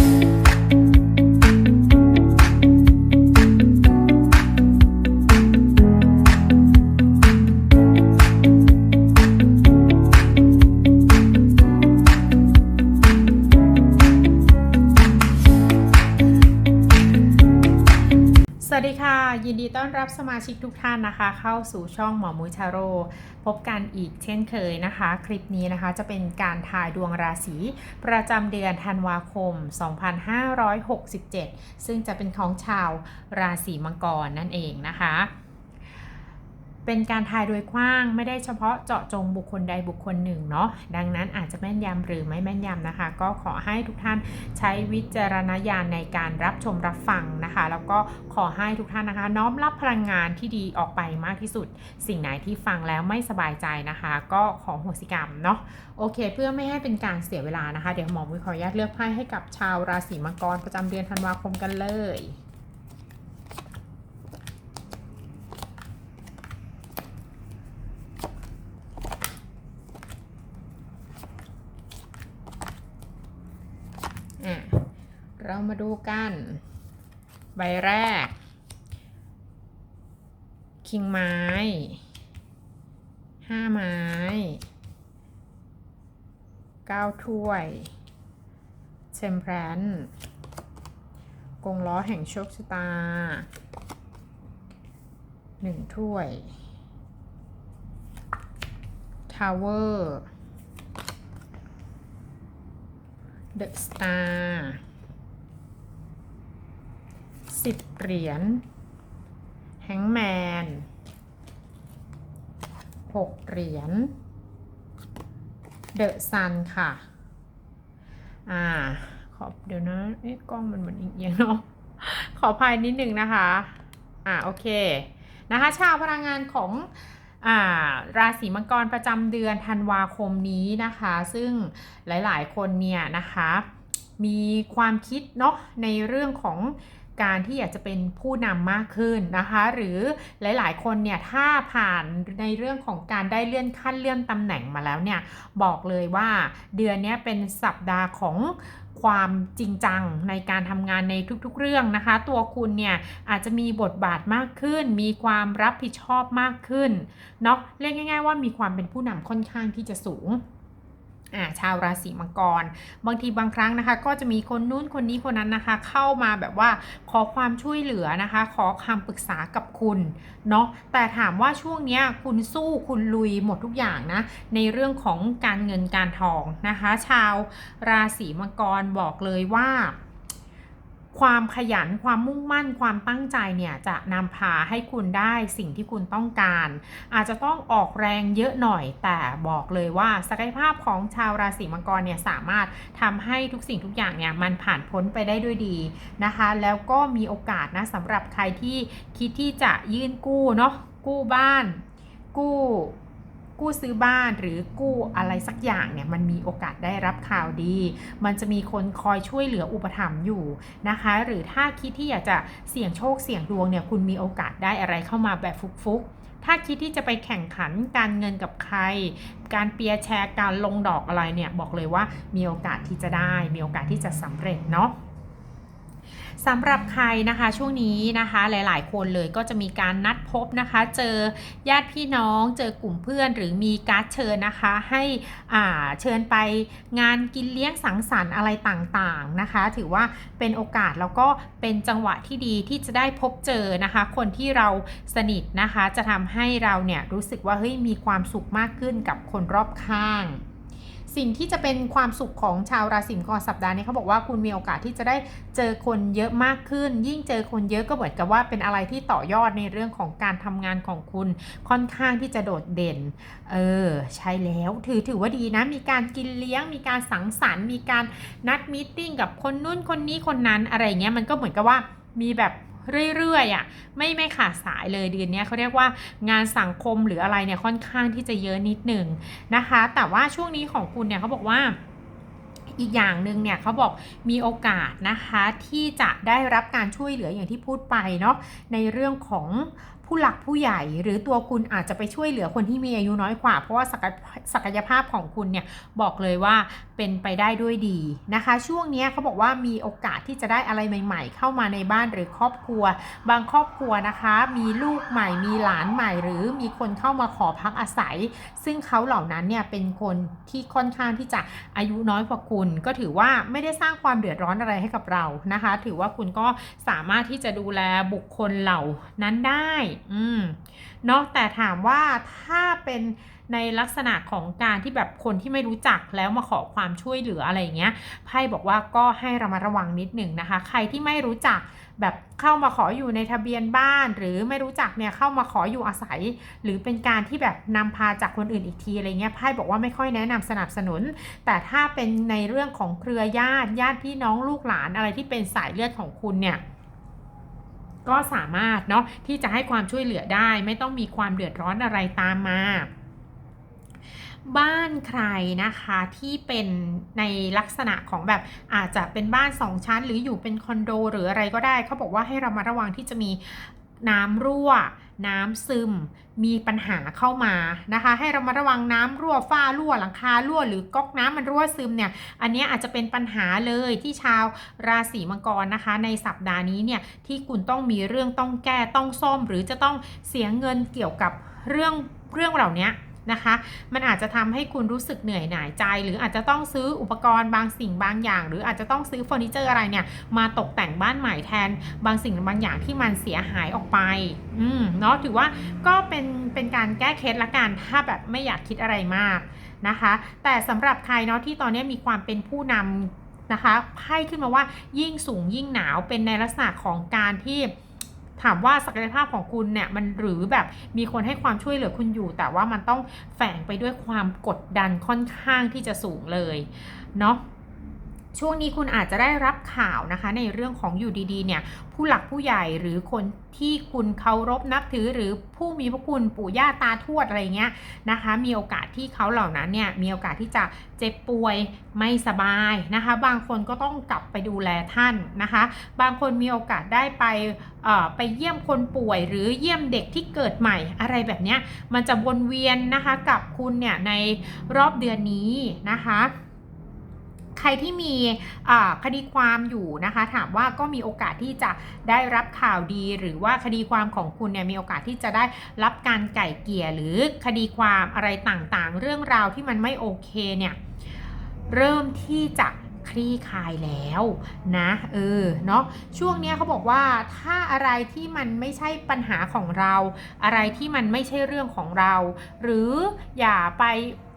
ส รับสมาชิกทุกท่านนะคะ เข้าสู่ช่องหมอมุยชาโร พบกันอีกเช่นเคยนะคะ คลิปนี้นะคะจะเป็นการทายดวงราศีประจำเดือนธันวาคม 2567 ซึ่งจะเป็นของชาวราศีมังกรนั่นเองนะคะ เป็นการทายโดยกว้างไม่ได้เฉพาะเจาะจงบุคคลใดบุคคลหนึ่งเนาะดังนั้นอาจจะแม่นยำหรือไม่แม่นยำนะคะ ก็ขอให้ทุกท่านใช้วิจารณญาณในการรับชมรับฟังนะคะ แล้วก็ขอให้ทุกท่านนะคะ น้อมรับพลังงานที่ดีออกไปมากที่สุด สิ่งไหนที่ฟังแล้วไม่สบายใจนะคะ ก็ขอโหสิกรรมเนาะโอเค เพื่อไม่ให้เป็นการเสียเวลานะคะ เดี๋ยวหมอมุ้ยขออนุญาตเลือกไพ่ให้กับชาวราศีมังกรประจำเดือนธันวาคมกันเลย อะเรา มาดูกัน ใบแรก คิงไม้ห้าไม้เก้าถ้วยเชมแพรนกงล้อแห่งโชคชะตาหนึ่งถ้วยทาวเวอร์เดอะ สิบเหรียญแฮงแมนหกเหรียญเดอะซันค่ะ อ่า ขอเดี๋ยวนะ เอ๊ะ กล้องมันเหมือนเอียงเนาะ ขออภัยนิดนึงนะคะ อ่า โอเค นะคะ ชาวพลังงานของอ่าราศีมังกรประจำเดือนธันวาคมนี้นะคะ ซึ่งหลายๆ คนเนี่ยนะคะ มีความคิดเนาะในเรื่องของ การที่อยากจะเป็นผู้นำมากขึ้นนะคะ หรือหลายๆ คนเนี่ยถ้าผ่านในเรื่องของการได้เลื่อนขั้นเลื่อนตำแหน่งมาแล้วเนี่ยบอกเลยว่าเดือนนี้เป็นสัปดาห์ของความจริงจังในการทำงานในทุกๆเรื่องนะคะ ตัวคุณเนี่ยอาจจะมีบทบาทมากขึ้น มีความรับผิดชอบมากขึ้นเนาะเรียกง่าย ๆ ว่ามีความเป็นผู้นำค่อนข้างที่จะสูง อ่าชาวราศีมังกร บางทีบางครั้งนะคะ ก็จะมีคนนู้นคนนี้คนนั้นนะคะ เข้ามาแบบว่าขอความช่วยเหลือนะคะ ขอคำปรึกษากับคุณเนาะแต่ถามว่าช่วงเนี้ยคุณสู้คุณลุยหมดทุกอย่างนะ ในเรื่องของการเงินการทองนะคะ ชาวราศีมังกรบอกเลยว่า ความขยันความมุ่งมั่นความตั้งใจเนี่ยจะนำพาให้คุณได้สิ่งที่คุณต้องการ อาจจะต้องออกแรงเยอะหน่อย แต่บอกเลยว่าศักยภาพของชาวราศีมังกรเนี่ยสามารถทำให้ทุกสิ่งทุกอย่างเนี่ยมันผ่านพ้นไปได้ด้วยดีนะคะ แล้วก็มีโอกาสนะสำหรับใครที่คิดที่จะยื่นกู้เนาะกู้บ้าน กู้ กู้ซื้อบ้านหรือกู้อะไรสักอย่างเนี่ยมันมีโอกาสได้รับข่าวดี มันจะมีคนคอยช่วยเหลืออุปถัมภ์อยู่นะคะ หรือถ้าคิดที่อยากจะเสี่ยงโชคเสี่ยงดวงเนี่ยคุณมีโอกาสได้อะไรเข้ามาแบบฟุกๆถ้าคิดที่จะไปแข่งขันการเงินกับใคร การเปียร์แชร์การลงดอกอะไรเนี่ยบอกเลยว่ามีโอกาสที่จะได้ มีโอกาสที่จะสำเร็จเนาะ สำหรับใครนะคะช่วงนี้นะคะหลาย ๆ คนเลยก็จะมีการนัดพบนะคะ เจอญาติพี่น้อง เจอกลุ่มเพื่อน หรือมีการ์ดเชิญนะคะ ให้อ่าเชิญไปงานกินเลี้ยงสังสรรค์อะไรต่างๆนะคะ ถือว่าเป็นโอกาสแล้วก็เป็นจังหวะที่ดีที่จะได้พบเจอนะคะ คนที่เราสนิทนะคะ จะทำให้เราเนี่ยรู้สึกว่าเฮ้ยมีความสุขมากขึ้นกับคนรอบข้าง สิ่งที่จะเป็นความสุขของชาวราศีมังกรสัปดาห์นี้เขาบอกว่าคุณมีโอกาสที่จะได้เจอคนเยอะมากขึ้น ยิ่งเจอคนเยอะก็เหมือนกับว่าเป็นอะไรที่ต่อยอดในเรื่องของการทำงานของคุณค่อนข้างที่จะโดดเด่น เออ ใช่แล้วถือถือว่าดีนะ มีการกินเลี้ยง มีการสังสรรค์ มีการนัดมีติ้งกับคนนู้นคนนี้คนนั้นอะไรเงี้ยมันก็เหมือนกับว่ามีแบบ เรื่อยๆอะไม่ไม่ขาดสายเลยเดือนนี้เขาเรียกว่างานสังคมหรืออะไรเนี่ยค่อนข้างที่จะเยอะนิดหนึ่งนะคะ แต่ว่าช่วงนี้ของคุณเนี่ยเขาบอกว่าอีกอย่างหนึ่งเนี่ยเขาบอกมีโอกาสนะคะที่จะได้รับการช่วยเหลืออย่างที่พูดไปเนาะในเรื่องของ ผู้หลักผู้ใหญ่หรือตัวคุณอาจจะไปช่วยเหลือคนที่มีอายุน้อยกว่า เพราะว่าศักยศักยภาพของคุณเนี่ยบอกเลยว่าเป็นไปได้ด้วยดีนะคะ ช่วงนี้เขาบอกว่ามีโอกาสที่จะได้อะไรใหม่ ๆ เข้ามาในบ้านหรือครอบครัว บางครอบครัวนะคะ มีลูกใหม่ มีหลานใหม่ หรือมีคนเข้ามาขอพักอาศัย ซึ่งเขาเหล่านั้นเนี่ยเป็นคนที่ค่อนข้างที่จะอายุน้อยกว่าคุณ ก็ถือว่าไม่ได้สร้างความเดือดร้อนอะไรให้กับเรานะคะ ถือว่าคุณก็สามารถที่จะดูแลบุคคลเหล่านั้นได้อืมเนาะแต่ถามว่าถ้าเป็นในลักษณะของการที่แบบคนที่ไม่รู้จักแล้วมาขอความช่วยเหลืออะไรเงี้ยไพ่บอกว่าก็ให้ระมัดระวังนิดหนึ่งนะคะ ใครที่ไม่รู้จักแบบเข้ามาขออยู่ในทะเบียนบ้าน หรือไม่รู้จักเนี่ยเข้ามาขออยู่อาศัย หรือเป็นการที่แบบนำพาจากคนอื่นอีกทีอะไรเงี้ยไพ่บอกว่าไม่ค่อยแนะนำสนับสนุน แต่ถ้าเป็นในเรื่องของเครือญาติญาติพี่น้องลูกหลานอะไรที่เป็นสายเลือดของคุณเนี่ย ก็สามารถเนาะที่จะให้ความช่วยเหลือได้ ไม่ต้องมีความเดือดร้อนอะไรตามมาบ้านใครนะคะที่เป็นในลักษณะของแบบอาจจะเป็นบ้านสองชั้น หรืออยู่เป็นคอนโดหรืออะไรก็ได้เขาบอกว่าให้เรามาระวังที่จะมีน้ำรั่ว น้ำซึม มีปัญหาเข้ามานะคะ ให้เรามาระวังน้ำรั่วฝ้ารั่วหลังคารั่ว หรือก๊อกน้ำมันรั่วซึมเนี่ย อันนี้อาจจะเป็นปัญหาเลยที่ชาวราศีมังกรนะคะ ในสัปดาห์นี้เนี่ยที่คุณต้องมีเรื่องต้องแก้ต้องซ่อม หรือจะต้องเสียเงินเกี่ยวกับเรื่องเรื่องเหล่านี้ นะคะ มันอาจจะทำให้คุณรู้สึกเหนื่อยหน่ายใจ หรืออาจจะต้องซื้ออุปกรณ์บางสิ่งบางอย่าง หรืออาจจะต้องซื้อเฟอร์นิเจอร์อะไรเนี่ยมาตกแต่งบ้านใหม่แทนบางสิ่งบางอย่างที่มันเสียหายออกไป อืมเนาะถือว่าก็เป็นเป็นการแก้เคล็ดละกันถ้าแบบไม่อยากคิดอะไรมากนะคะ แต่สำหรับใครเนาะที่ตอนนี้มีความเป็นผู้นำนะคะไพ่ขึ้นมาว่ายิ่งสูงยิ่งหนาวเป็นในลักษณะของการที่ ถามว่าศักยภาพของคุณเนี่ยมันหรือแบบมีคนให้ความช่วยเหลือคุณอยู่ แต่ว่ามันต้องแฝงไปด้วยความกดดันค่อนข้างที่จะสูงเลยเนาะ ช่วงนี้คุณอาจจะได้รับข่าวนะคะ ในเรื่องของอยู่ดีๆเนี่ยผู้หลักผู้ใหญ่หรือคนที่คุณเคารพนับถือหรือผู้มีพระคุณปู่ย่าตาทวดอะไรเงี้ยนะคะ มีโอกาสที่เขาเหล่านั้นเนี่ยมีโอกาสที่จะเจ็บป่วยไม่สบายนะคะ บางคนก็ต้องกลับไปดูแลท่านนะคะ บางคนมีโอกาสได้ไปเอ่อไปเยี่ยมคนป่วย หรือเยี่ยมเด็กที่เกิดใหม่อะไรแบบเนี้ยมันจะวนเวียนนะคะกับคุณเนี่ยในรอบเดือนนี้นะคะ ใครที่มีคดีความอยู่นะคะ ถามว่าก็มีโอกาสที่จะได้รับข่าวดี หรือว่าคดีความของคุณเนี่ยมีโอกาสที่จะได้รับการไก่เกี่ยหรือคดีความอะไรต่างๆ เรื่องราวที่มันไม่โอเคเนี่ยเริ่มที่จะคลี่คลายแล้วนะเออเนาะช่วงนี้เขาบอกว่าถ้าอะไรที่มันไม่ใช่ปัญหาของเรา อะไรที่มันไม่ใช่เรื่องของเรา หรืออย่าไป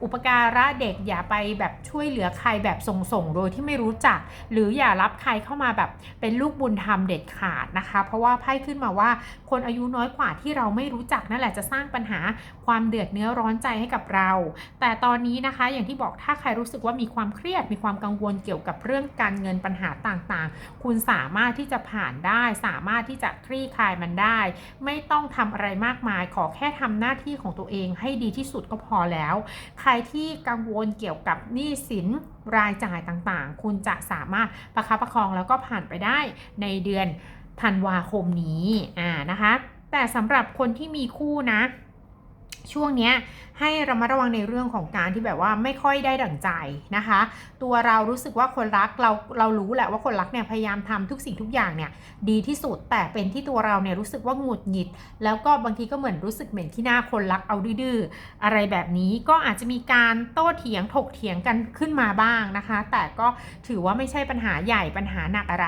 อุปการะเด็กอย่าไปแบบช่วยเหลือใครแบบส่งๆโดยที่ไม่รู้จัก หรืออย่ารับใครเข้ามาแบบเป็นลูกบุญธรรมเด็ดขาดนะคะ เพราะว่าไพ่ขึ้นมาว่าคนอายุน้อยกว่าที่เราไม่รู้จักนั่นแหละจะสร้างปัญหาความเดือดเนื้อร้อนใจให้กับเรา แต่ตอนนี้นะคะอย่างที่บอกถ้าใครรู้สึกว่ามีความเครียดมีความกังวลเกี่ยวกับเรื่องการเงินปัญหาต่างๆ คุณสามารถที่จะผ่านได้ สามารถที่จะคลี่คลายมันได้ ไม่ต้องทำอะไรมากมาย ขอแค่ทำหน้าที่ของตัวเองให้ดีที่สุดก็พอแล้ว ใครที่กังวลเกี่ยวกับหนี้สินรายจ่ายต่างๆ คุณจะสามารถประคับประคองแล้วก็ผ่านไปได้ในเดือนธันวาคมนี้อ่านะคะ แต่สำหรับคนที่มีคู่นะ ช่วงเนี้ยให้เรามาระวังในเรื่องของการที่แบบว่าไม่ค่อยได้ดั่งใจนะคะ ตัวเรารู้สึกว่าคนรักเราเรารู้แหละว่าคนรักเนี่ยพยายามทำทุกสิ่งทุกอย่างเนี่ยดีที่สุดแต่เป็นที่ตัวเราเนี่ยรู้สึกว่าหงุดหงิด แล้วก็บางทีก็เหมือนรู้สึกเหม็นที่หน้าคนรักเอาดื้อๆอะไรแบบนี้ก็อาจจะมีการโต้เถียงถกเถียงกันขึ้นมาบ้างนะคะ แต่ก็ถือว่าไม่ใช่ปัญหาใหญ่ปัญหาหนักอะไร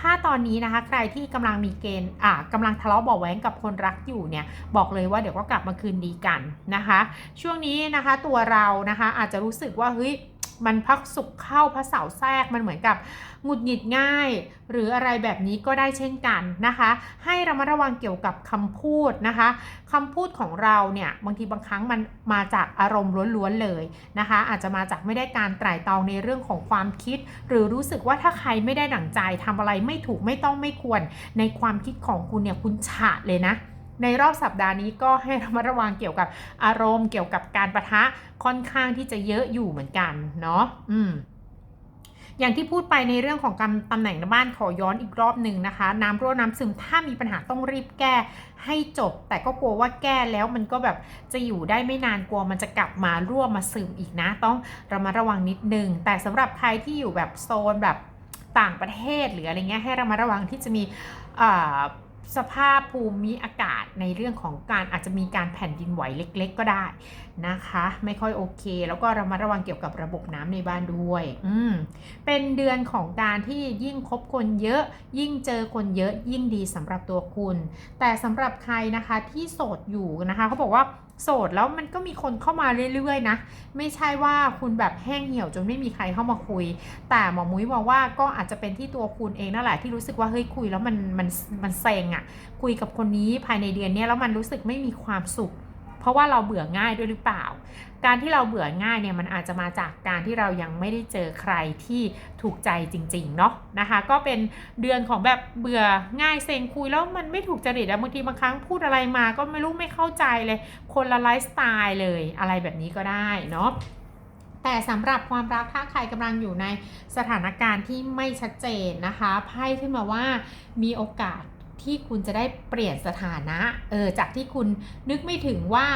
ถ้าตอนนี้นะคะใครที่กำลังมีเกณฑ์อ่ากำลังทะเลาะเบาแว้งกับคนรักอยู่เนี่ยบอกเลยว่าเดี๋ยวก็กลับมาคืนดีกันนะคะช่วงนี้นะคะตัวเรานะคะอาจจะรู้สึกว่าเฮ้ยมันพักสุขเข้าพระเสาแทรกมันเหมือนกับหงุดหงิดง่าย หรืออะไรแบบนี้ก็ได้เช่นกันนะคะ ให้ระมัดระวังเกี่ยวกับคำพูดนะคะคำพูดของเราเนี่ยบางทีบางครั้งมันมาจากอารมณ์ล้วนๆเลยนะคะ อาจจะมาจากไม่ได้การไตร่ตรองในเรื่องของความคิด หรือรู้สึกว่าถ้าใครไม่ได้ดั่งใจทำอะไรไม่ถูกไม่ต้องไม่ควรในความคิดของคุณเนี่ยคุณฉาดเลยนะ ในรอบสัปดาห์นี้ก็ให้ระมัดระวังเกี่ยวกับอารมณ์เกี่ยวกับการประทะค่อนข้างที่จะเยอะอยู่เหมือนกันเนาะอืมอย่างที่พูดไปในเรื่องของการตำแหน่งบ้านขอย้อนอีกรอบหนึ่งนะคะ น้ำรั่วน้ำซึมถ้ามีปัญหาต้องรีบแก้ให้จบ แต่ก็กลัวว่าแก้แล้วมันก็แบบจะอยู่ได้ไม่นานกลัวมันจะกลับมารั่วมาซึมอีกนะ ต้องระมัดระวังนิดนึง แต่สำหรับใครที่อยู่แบบโซนแบบต่างประเทศหรืออะไรเงี้ยให้ระมัดระวังที่จะมีอ่า สภาพภูมิอากาศในเรื่องของการอาจจะมีการแผ่นดินไหวเล็ก ๆ ก็ได้นะคะ ไม่ค่อยโอเค แล้วก็ระมัดระวังเกี่ยวกับระบบน้ำในบ้านด้วย อืมเป็นเดือนของการที่ยิ่งคบคนเยอะ ยิ่งเจอคนเยอะยิ่งดีสำหรับตัวคุณ แต่สำหรับใครนะคะที่โสดอยู่นะคะเขาบอกว่า โสดแล้วมันก็มีคนเข้ามาเรื่อยๆนะ ไม่ใช่ว่าคุณแบบแห้งเหี่ยวจนไม่มีใครเข้ามาคุย แต่หมอมุ้ยมองว่าก็อาจจะเป็นที่ตัวคุณเองนั่นแหละที่รู้สึกว่าเฮ้ยคุยแล้วมันมันมันเซ็งอะ่ะ คุยกับคนนี้ภายในเดือนนี้แล้วมันรู้สึกไม่มีความสุข เพราะว่าเราเบื่อง่ายด้วยหรือเปล่า การที่เราเบื่อง่ายเนี่ยมันอาจจะมาจากการที่เรายังไม่ได้เจอใครที่ถูกใจจริงๆเนาะนะคะ ก็เป็นเดือนของแบบเบื่อง่ายเซ็งคุยแล้วมันไม่ถูกจริตอะบางทีบางครั้งพูดอะไรมาก็ไม่รู้ไม่เข้าใจเลย คนละไลฟ์สไตล์เลยอะไรแบบนี้ก็ได้เนาะแต่สำหรับความรักถ้าใครกำลังอยู่ในสถานการณ์ที่ไม่ชัดเจนนะคะไพ่ขึ้นมาว่ามีโอกาส ที่คุณจะได้เปลี่ยนสถานะ เออ จากที่คุณนึกไม่ถึงว่า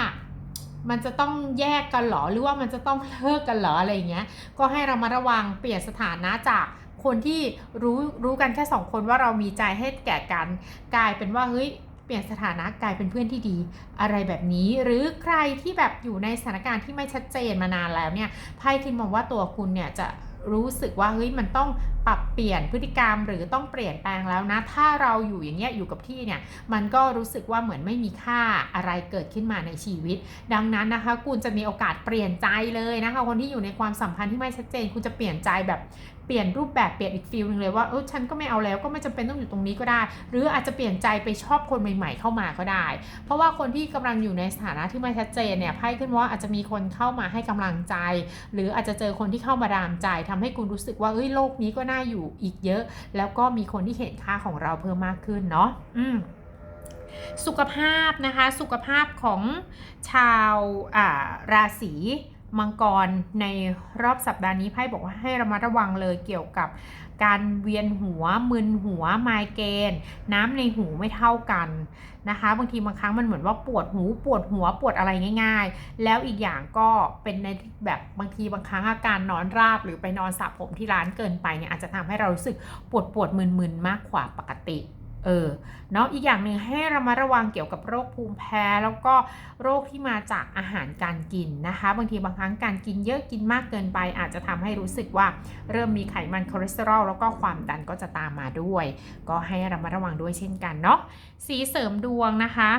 มันจะต้องแยกกันหรอ หรือว่ามันจะต้องเลิกกันหรออะไรเงี้ย ก็ให้เรามาระวังเปลี่ยนสถานะจากคนที่รู้รู้กันแค่สองคนว่าเรามีใจให้แก่กัน กลายเป็นว่าเฮ้ยเปลี่ยนสถานะกลายเป็นเพื่อนที่ดีอะไรแบบนี้ หรือใครที่แบบอยู่ในสถานการณ์ที่ไม่ชัดเจนมานานแล้วเนี่ยไพ่คิดมองว่าตัวคุณเนี่ยจะรู้สึกว่าเฮ้ยมันต้อง ปรับเปลี่ยนพฤติกรรมหรือต้องเปลี่ยนแปลงแล้วนะ ถ้าเราอยู่อย่างเงี้ยอยู่กับที่เนี่ย มันก็รู้สึกว่าเหมือนไม่มีค่าอะไรเกิดขึ้นมาในชีวิต ดังนั้นนะคะ คุณจะมีโอกาสเปลี่ยนใจเลยนะคะ คนที่อยู่ในความสัมพันธ์ที่ไม่ชัดเจน คุณจะเปลี่ยนใจแบบเปลี่ยนรูปแบบเปลี่ยนอีกฟิลนึงเลยว่าเออฉันก็ไม่เอาแล้วก็ไม่จำเป็นต้องอยู่ตรงนี้ก็ได้ หรืออาจจะเปลี่ยนใจไปชอบคนใหม่ ๆ เข้ามาก็ได้ เพราะว่าคนที่กำลังอยู่ในสถานะที่ไม่ชัดเจนเนี่ยไพ่ขึ้นว่าอาจจะมีคนเข้ามาให้กำลังใจ หรืออาจจะเจอคนที่เข้ามาดามใจทำให้คุณรู้สึกว่าเอ้ยโลกนี้ก็น่าอยู่อีกเยอะ แล้วก็มีคนที่เห็นค่าของเราเพิ่มมากขึ้นเนาะอืมสุขภาพนะคะ สุขภาพของชาวาราศี มังกรในรอบสัปดาห์นี้ไพ่บอกว่าให้ระมัดระวังเลยเกี่ยวกับการเวียนหัวมึนหัวไมเกรนน้ำในหูไม่เท่ากันนะคะ บางทีบางครั้งมันเหมือนว่าปวดหูปวดหัวปวดอะไรง่าย ๆ แล้วอีกอย่างก็เป็นในแบบบางทีบางครั้งอาการนอนราบหรือไปนอนสระผมที่ร้านเกินไปเนี่ยอาจจะทำให้เรารู้สึกปวดปวดมึนๆมากกว่าปกติ เออเนาะอีกอย่างหนึ่งให้เรามาระวังเกี่ยวกับโรคภูมิแพ้ แล้วก็โรคที่มาจากอาหารการกินนะคะ บางทีบางครั้งการกินเยอะกินมากเกินไป อาจจะทำให้รู้สึกว่าเริ่มมีไขมันคอเลสเตอรอลแล้วก็ความดันก็จะตามมาด้วย ก็ให้เรามาระวังด้วยเช่นกันเนาะสีเสริมดวงนะคะ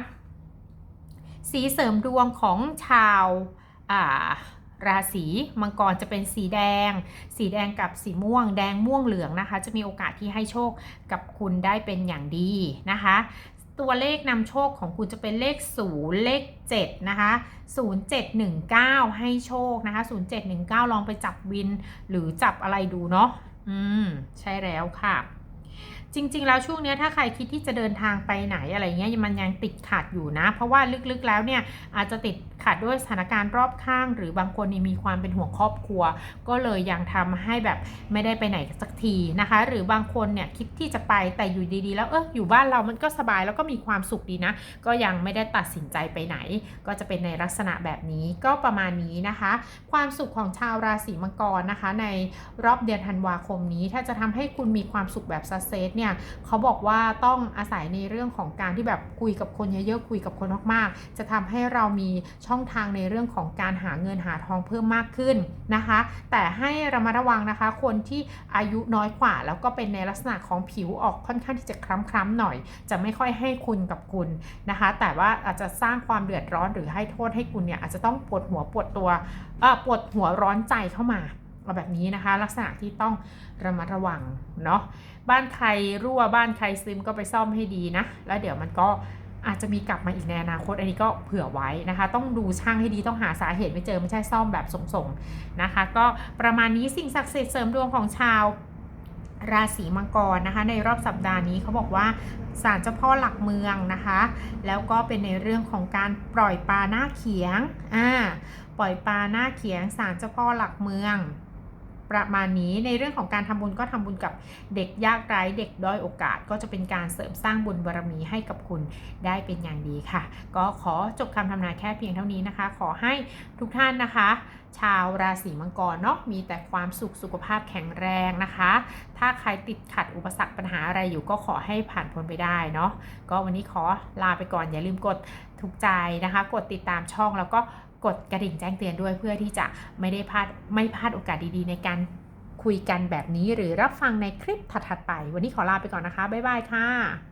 สีเสริมดวงของชาวอ่า ราศีมังกรจะเป็นสีแดง สีแดงกับสีม่วง แดงม่วงเหลืองนะคะ จะมีโอกาสที่ให้โชคกับคุณได้เป็นอย่างดีนะคะ ตัวเลขนำโชคของคุณจะเป็นเลข 0 เลข 7 นะคะ 0719 ให้โชคนะคะ 0719 ลองไปจับวินหรือจับอะไรดูเนาะอืม ใช่แล้วค่ะ จริง ๆ แล้วช่วงนี้ถ้าใครคิดที่จะเดินทางไปไหนอะไรเงี้ยมันยังติดขัดอยู่นะ เพราะว่าลึกๆแล้วเนี่ยอาจจะติดขัดด้วยสถานการณ์รอบข้าง หรือบางคนนี่มีความเป็นห่วงครอบครัว ก็เลยยังทำให้แบบไม่ได้ไปไหนสักทีนะคะ หรือบางคนเนี่ยคิดที่จะไปแต่อยู่ดีๆ แล้วเอออยู่บ้านเรามันก็สบายแล้วก็มีความสุขดีนะ ก็ยังไม่ได้ตัดสินใจไปไหน ก็จะเป็นในลักษณะแบบนี้ก็ประมาณนี้นะคะ ความสุขของชาวราศีมังกรนะคะ ในรอบเดือนธันวาคมนี้ ถ้าจะทำให้คุณมีความสุขแบบซัสเซสเนี่ยเขาบอกว่าต้องอาศัยในเรื่องของการที่แบบคุยกับคนเยอะๆคุยกับคนมากๆ จะทำให้เรามีช่องทางในเรื่องของการหาเงินหาทองเพิ่มมากขึ้นนะคะ แต่ให้ระมัดระวังนะคะ คนที่อายุน้อยกว่า แล้วก็เป็นในลักษณะของผิวออกค่อนข้างที่จะคล้ำๆหน่อย จะไม่ค่อยให้คุณกับคุณนะคะ แต่ว่าอาจจะสร้างความเดือดร้อนหรือให้โทษให้คุณเนี่ยอาจจะต้องปวดหัวปวดตัวปวดหัวร้อนใจเข้ามา เอาแบบนี้นะคะ ลักษณะที่ต้องระมัดระวังเนาะบ้านใครรั่วบ้านใครซึมก็ไปซ่อมให้ดีนะ แล้วเดี๋ยวมันก็อาจจะมีกลับมาอีกในอนาคตอันนี้ก็เผื่อไว้นะคะ ต้องดูช่างให้ดีต้องหาสาเหตุไม่เจอไม่ใช่ซ่อมแบบส่งๆนะคะ ก็ประมาณนี้สิ่งศักดิ์สิทธิ์เสริมดวงของชาวราศีมังกรนะคะ ในรอบสัปดาห์นี้เขาบอกว่าศาลเจ้าพ่อหลักเมืองนะคะ แล้วก็เป็นในเรื่องของการปล่อยปลาหน้าเขียงอ่าปล่อยปลาหน้าเขียงศาลเจ้าพ่อหลักเมือง ประมาณนี้ในเรื่องของการทำบุญก็ทำบุญกับเด็กยากไร้เด็กด้อยโอกาส ก็จะเป็นการเสริมสร้างบุญบารมีให้กับคุณได้เป็นอย่างดีค่ะ ก็ขอจบคำทำนายแค่เพียงเท่านี้นะคะ ขอให้ทุกท่านนะคะ ชาวราศีมังกรเนาะมีแต่ความสุขสุขภาพแข็งแรงนะคะ ถ้าใครติดขัดอุปสรรคปัญหาอะไรอยู่ก็ขอให้ผ่านพ้นไปได้เนาะก็วันนี้ขอลาไปก่อนอย่าลืมกดถูกใจนะคะ กดติดตามช่องแล้วก็ กดกระดิ่งแจ้งเตือนด้วยเพื่อที่จะไม่ได้พลาดไม่พลาดโอกาสดีๆ ในการคุยกันแบบนี้หรือรับฟังในคลิปถัดๆไป วันนี้ขอลาไปก่อนนะคะ บ๊ายบายค่ะ